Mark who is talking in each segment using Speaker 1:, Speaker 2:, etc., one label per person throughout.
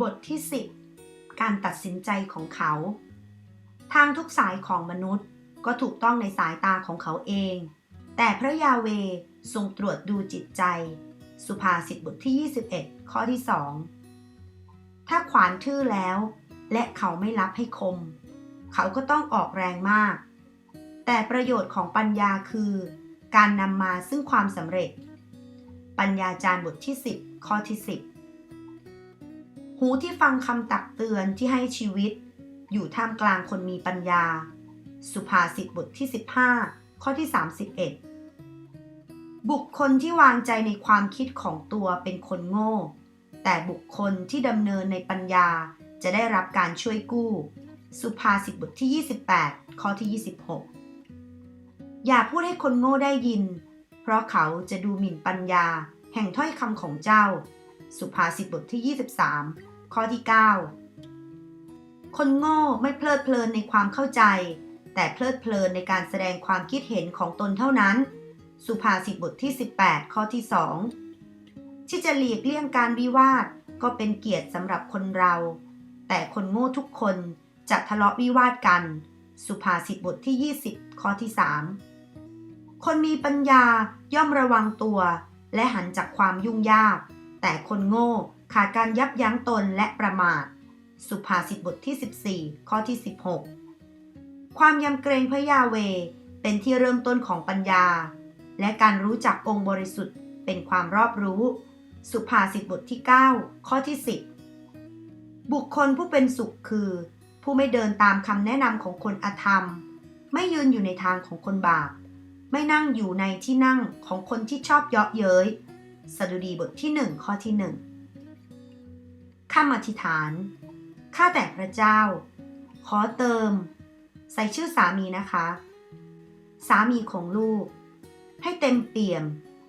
Speaker 1: บทที่ 10 การตัดสินใจของเขา ทางทุกสายของมนุษย์ก็ถูกต้องในสายตาของเขาเอง แต่พระยาเวทรงตรวจดูจิตใจ สุภาษิตบทที่ 21 ข้อที่2ถ้าขวานทื่อแล้ว และเขาไม่รับให้คม เขาก็ต้องออกแรงมาก แต่ประโยชน์ของปัญญาคือ การนำมาซึ่งความสำเร็จ ปัญญาจารย์บทที่ 10 ข้อที่ 10 หูที่ฟังคำตักเตือนที่ให้ชีวิต อยู่ท่ามกลางคนมีปัญญา สุภาษิตบทที่ 15 ข้อที่ 31 บุคคลที่วางใจในความคิดของตัวเป็นคนโง่ แต่บุคคลที่ดำเนินในปัญญาจะได้รับการช่วยกู้ สุภาษิตบทที่ 28 ข้อที่ 26 อย่าพูดให้คนโง่ได้ยิน เพราะเขาจะดูหมิ่นปัญญาแห่งถ้อยคำของเจ้า สุภาษิตบทที่ 23 ข้อที่ 9 คนโง่ไม่เพลิดเพลินในความเข้าใจ แต่เพลิดเพลินในการแสดงความคิดเห็นของตนเท่านั้น สุภาษิตบทที่ 18 ข้อที่ 2 ที่จะหลีกเลี่ยงการวิวาทก็เป็นเกียรติสำหรับคนเรา แต่คนโง่ทุกคนจะทะเลาะวิวาทกัน สุภาษิตบทที่ 20 ข้อที่ 3 คนมีปัญญาย่อมระวังตัว และหันจากความยุ่งยาก แต่คนโง่ ขาดการยับยั้งตนและประมาท สุภาษิตบทที่ 14 ข้อที่ 16 ความยำเกรงพระยาเวเป็นที่เริ่มต้นของปัญญา และการรู้จักองค์บริสุทธิ์เป็นความรอบรู้ สุภาษิตบทที่ 9 ข้อที่ 10 บุคคลผู้เป็นสุขคือ ผู้ไม่เดินตามคำแนะนำของคนอธรรม ไม่ยืนอยู่ในทางของคนบาป ไม่นั่งอยู่ในที่นั่งของคนที่ชอบเยาะเย้ยสดุดีบทที่ 1 ข้อที่ 1 ข้ามอธิษฐาน ข้าแต่พระเจ้า ขอเติม ใส่ชื่อสามีนะคะ สามีของลูก ให้เต็มเปี่ยม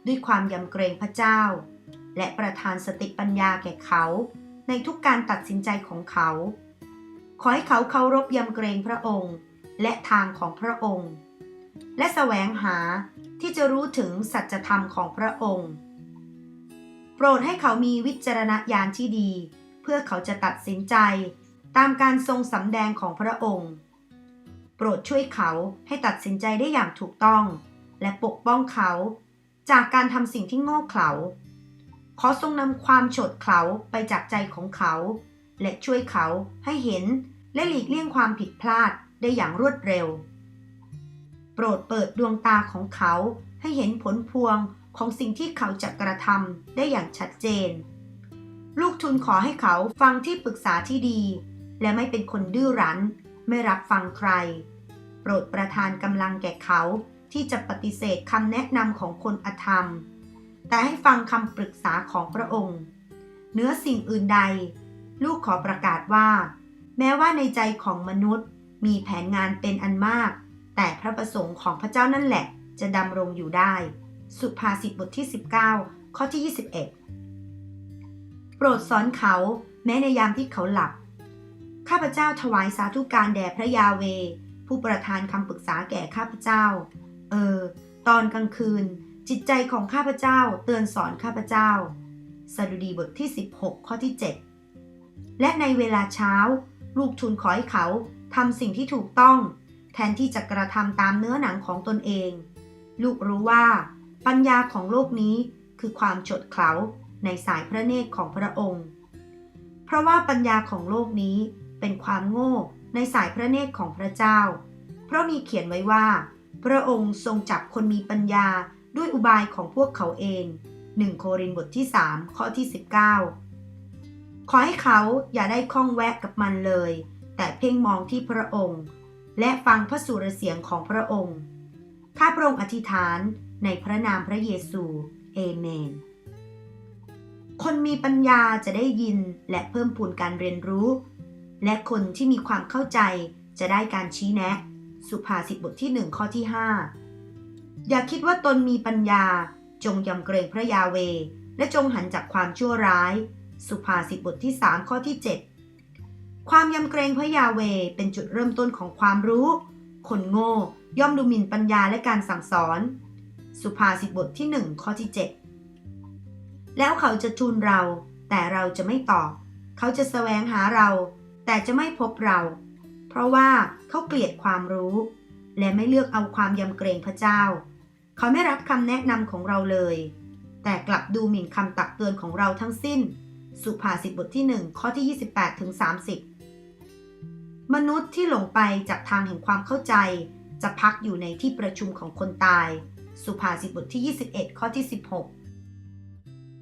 Speaker 1: ด้วยความยำเกรงพระเจ้า และประทานสติปัญญาแก่เขาในทุกการตัดสินใจของเขา ขอให้เขาเคารพยำเกรงพระองค์ และทางของพระองค์ และแสวงหาที่จะรู้ถึงสัจธรรมของพระองค์ โปรดให้เขามีวิจารณญาณที่ดี พื่อเขาจะตัดสินใจ ตามการทรงสำแดงของพระองค์ โปรดช่วยเขาให้ตัดสินใจได้อย่างถูกต้อง และปกป้องเขา จากการทำสิ่งที่โง่เขลาขอทรงนำความโฉดเขลาไปจากใจของเขา และช่วยเขาให้เห็นและหลีกเลี่ยงความผิดพลาดได้อย่างรวดเร็ว โปรดเปิดดวงตาของเขาให้เห็นผลพวงของสิ่งที่เขาจะกระทำได้อย่างชัดเจน ลูกทุนขอให้เขาฟังที่ปรึกษาที่ดี และไม่เป็นคนดื้อรั้น ไม่รับฟังใคร โปรดประทานกำลังแก่เขาที่จะปฏิเสธคำแนะนำของคนอธรรม แต่ให้ฟังคำปรึกษาของพระองค์ เนื้อสิ่งอื่นใด ลูกขอประกาศว่า แม้ว่าในใจของมนุษย์มีแผนงานเป็นอันมาก แต่พระประสงค์ของพระเจ้านั่นแหละ จะดำรงอยู่ได้ สุภาษิตบทที่ 19 ข้อที่ 21 โปรดสอนเขาแม้ในยามที่เขาหลับ ข้าพเจ้าถวายสาธุการแด่พระยาเว ผู้ประทานคำปรึกษาแก่ข้าพเจ้า เออ ตอนกลางคืน จิตใจของข้าพเจ้าเตือนสอนข้าพเจ้าสดุดีบทที่ 16 ข้อที่ 7 และในเวลาเช้า ลูกทูลขอให้เขาทำสิ่งที่ถูกต้อง แทนที่จะกระทำตามเนื้อหนังของตนเอง ลูกรู้ว่า ปัญญาของโลกนี้คือความฉดเขลา ในสายพระเนตรของพระองค์ เพราะว่าปัญญาของโลกนี้เป็นความโง่ในสายพระเนตรของพระเจ้า เพราะมีเขียนไว้ว่า พระองค์ทรงจับคนมีปัญญาด้วยอุบายของพวกเขาเอง 1 โครินธ์บทที่ 3 ข้อที่ 19 ขอให้เขาอย่าได้ข้องแวะกับมันเลย แต่เพ่งมองที่พระองค์ และฟังพระสุรเสียงของพระองค์ ข้าพระองค์อธิษฐานในพระนามพระเยซู เอเมน คนมีปัญญาจะได้ยินและเพิ่มพูนการเรียนรู้ และคนที่มีความเข้าใจจะได้การชี้แนะ สุภาษิตบทที่ 1 ข้อที่ 5 อย่าคิดว่าตนมีปัญญา จงยำเกรงพระยาเว และจงหันจากความชั่วร้าย สุภาษิตบทที่ 3 ข้อที่ 7 ความยำเกรงพระยาเวเป็นจุดเริ่มต้นของความรู้ คนโง่ย่อมดูหมิ่นปัญญาและการสั่งสอน สุภาษิตบทที่ 1 ข้อที่ 7 แล้วเขาจะทูลเรา แต่เราจะไม่ตอบ เขาจะแสวงหาเรา แต่จะไม่พบเรา เพราะว่าเขาเกลียดความรู้ และไม่เลือกเอาความยำเกรงพระเจ้า เขาไม่รับคำแนะนำของเราเลย แต่กลับดูหมิ่นคำตักเตือนของเราทั้งสิ้น สุภาษิตบทที่ 1 ข้อที่ 28ถึง30 มนุษย์ที่หลงไปจากทางแห่งความเข้าใจ จะพักอยู่ในที่ประชุมของคนตาย สุภาษิตบทที่ 21 ข้อที่ 16